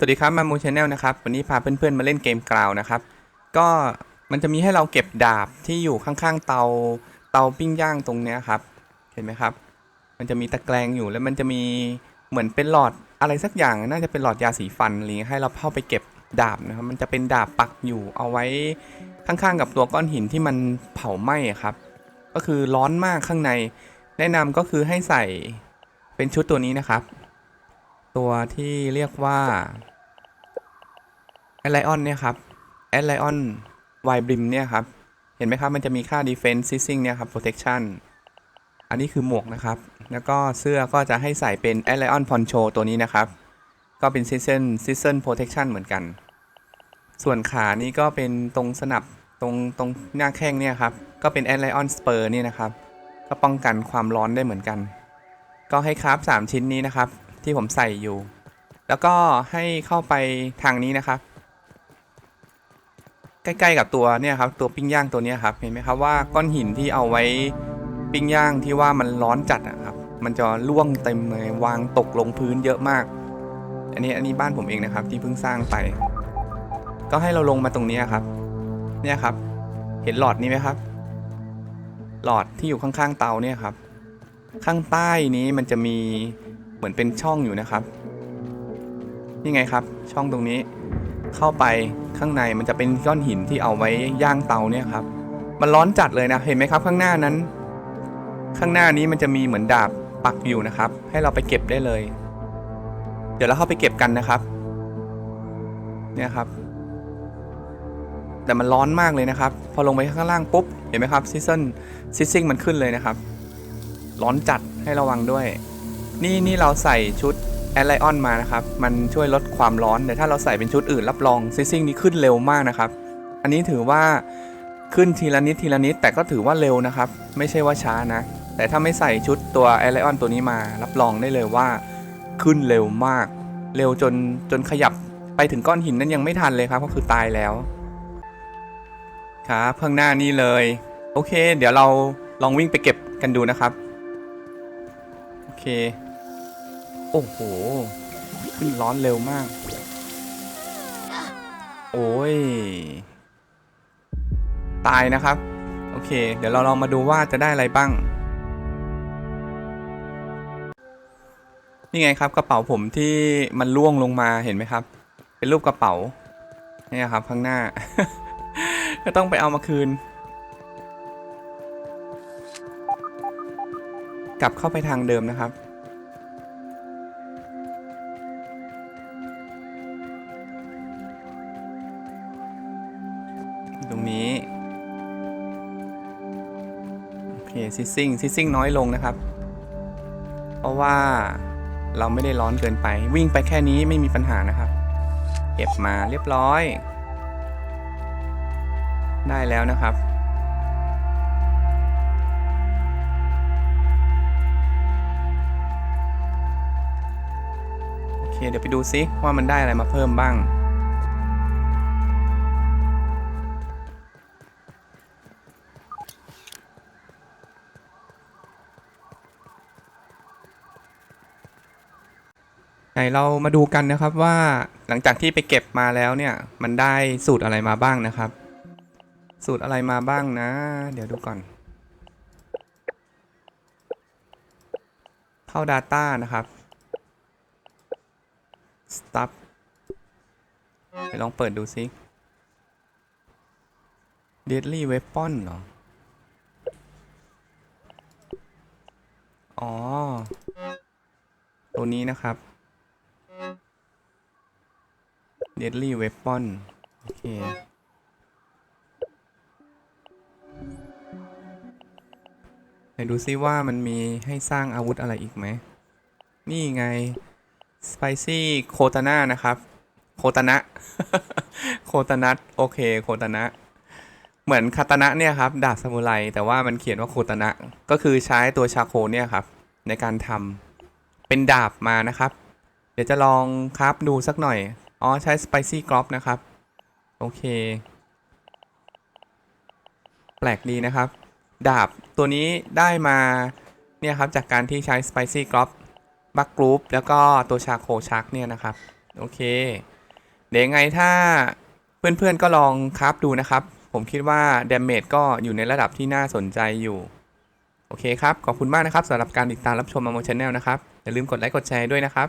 สวัสดีครับมามูชาแนลนะครับวันนี้พาเพื่อนๆมาเล่นเกมกราวนะครับ ก็มันจะมีให้เราเก็บดาบที่อยู่ข้างๆเตาเตาปิ้งย่างตรงเนี้ยครับ เห็นไหมครับ มันจะมีตะแกรงอยู่แล้วมันจะมีเหมือนเป็นหลอดอะไรสักอย่างน่าจะเป็นหลอดยาสีฟันอะไรเงี้ให้เราเข้าไปเก็บดาบนะครับ มันจะเป็นดาบปักอยู่เอาไว้ข้างๆกับตัวก้อนหินที่มันเผาไหม้ครับ ก็คือร้อนมากข้างใน แนะนำก็คือให้ใส่เป็นชุดตัวนี้นะครับ ตัวที่เรียกว่าแอดไลออนเนี่ยครับแอดไลออนไวบริมเนี่ยครับ เห็นไหมครับ มันจะมีค่า defense sizing เนี่ยครับ protection อันนี้คือหมวกนะครับ แล้วก็เสื้อก็จะให้ใส่เป็น a d l i o n poncho ตัวนี้นะครับ ก็เป็น season season protection เหมือนกัน ส่วนขานี่ก็เป็นตรงสนับตรงตรงหน้าแข้งเนี่ยครับ ก็เป็น a d l i o n spur นี่นะครับ ก็ป้องกันความร้อนได้เหมือนกัน ก็ให้คราฟ3ชิ้นนี้นะครับ ที่ผมใส่อยู่ แล้วก็ให้เข้าไปทางนี้นะครับ ใกล้ๆกับตัวเนี่ยครับตัวปิ้งย่างตัวนี้ครับเห็นไหมครับว่าก้อนหินที่เอาไว้ปิ้งย่างที่ว่ามันร้อนจัดอะครับ มันจะล่วงเต็มเลยวางตกลงพื้นเยอะมาก อันนี้อันนี้บ้านผมเองนะครับที่เพิ่งสร้างไป ก็ให้เราลงมาตรงนี้ครับ เนี่ยครับ เห็นหลอดนี้ไหมครับ หลอดที่อยู่ข้างๆเตาเนี่ยครับ ข้างใต้นี้มันจะมี เหมือนเป็นช่องอยู่นะครับนี่ไงครับ ช่องตรงนี้เข้าไปข้างในมันจะเป็นก้อนหินที่เอาไว้ย่างเตาเนี่ยครับ มันร้อนจัดเลยนะเห็นไหมครับ ข้างหน้านั้น ข้างหน้านี้มันจะมีเหมือนดาบปักอยู่นะครับ ให้เราไปเก็บได้เลย เดี๋ยวเราเข้าไปเก็บกันนะครับ เนี่ยครับ แต่มันร้อนมากเลยนะครับ พอลงไปข้างล่างปุ๊บเห็นไหมครับซิซนซิซซิ่งมันขึ้นเลยนะครับ ร้อนจัดให้ระวังด้วย นี่นี่เราใส่ชุดแอ l ไลออนมานะครับ มันช่วยลดความร้อนแต่ถ้าเราใส่เป็นชุดอื่นรับรองซิซิ่งนี้ขึ้นเร็วมากนะครับ อันนี้ถือว่าขึ้นทีละนิดทีละนิดแต่ก็ถือว่าเร็วนะครับ ไม่ใช่ว่าช้านะ แต่ถ้าไม่ใส่ชุดตัวแอ l ไลออนตัวนี้มา รับรองได้เลยว่าขึ้นเร็วมาก เร็วจนจนขยับไปถึงก้อนหินนั้นยังไม่ทันเลยครับ ก็คือตายแล้วครับข้างหน้านี่เลย โอเค เดี๋ยวเราลองวิ่งไปเก็บกันดูนะครับ โอเค โอ้โห ขึ้นร้อนเร็วมาก โอ้ย ตายนะครับ โอเค เดี๋ยวเราลองมาดูว่าจะได้อะไรบ้าง นี่ไงครับกระเป๋าผมที่มันล่วงลงมาเห็นไหมครับ เป็นรูปกระเป๋าเนี่ยครับข้างหน้า ก็ต้องไปเอามาคืน กลับเข้าไปทางเดิมนะครับ ตรงนี้ โอเคซิซซิ่งซิซซิ่งน้อยลงนะครับ เพราะว่าเราไม่ได้ร้อนเกินไป วิ่งไปแค่นี้ไม่มีปัญหานะครับ เก็บมาเรียบร้อย ได้แล้วนะครับโอเคเดี๋ยวไปดูซิว่ามันได้อะไรมาเพิ่มบ้าง ไหนเรามาดูกันนะครับว่าหลังจากที่ไปเก็บมาแล้วเนี่ย มันได้สูตรอะไรมาบ้างนะครับ สูตรอะไรมาบ้างนะ เดี๋ยวดูก่อน เข้า Data นะครับ Stop ไปลองเปิดดูซิ Deadly Weapon เหรอ อ๋อ ตัวนี้นะครับ Deadly Weapon โอเคไหนดูซิว่ามันมีให้สร้างอาวุธอะไรอีกไหม นี่ไง Spicy k o t a n a นะครับ โคตานะ โคตานัทโอเค โคตานะ เหมือนคาตานะเนี่ยครับ ดาบซามูไร แต่ว่ามันเขียนว่าโคตานะ ก็คือใช้ตัวชาโคเนี่ยครับ ในการทำเป็นดาบมานะครับ เดี๋ยวจะลองครับดูสักหน่อย อ๋อ ใช้ Spicy g r o p นะครับ โอเค แปลกดีนะครับ ดาบตัวนี้ได้มา เนี่ยครับ จากการที่ใช้ Spicy g r o p บักกรูปแล้วก็ตัวชาโคชักเนี่ยนะครับ โอเค เดี๋ยวไงถ้าเพื่อนๆก็ลองคราฟดูนะครับ ผมคิดว่าดาเมจก็อยู่ในระดับที่น่าสนใจอยู่โอเคครับ ขอบคุณมากนะครับสำหรับการติดตามรับชมมาโมชแนลนะครับ อย่าลืมกดไลค์กดแชร์ด้วยนะครับ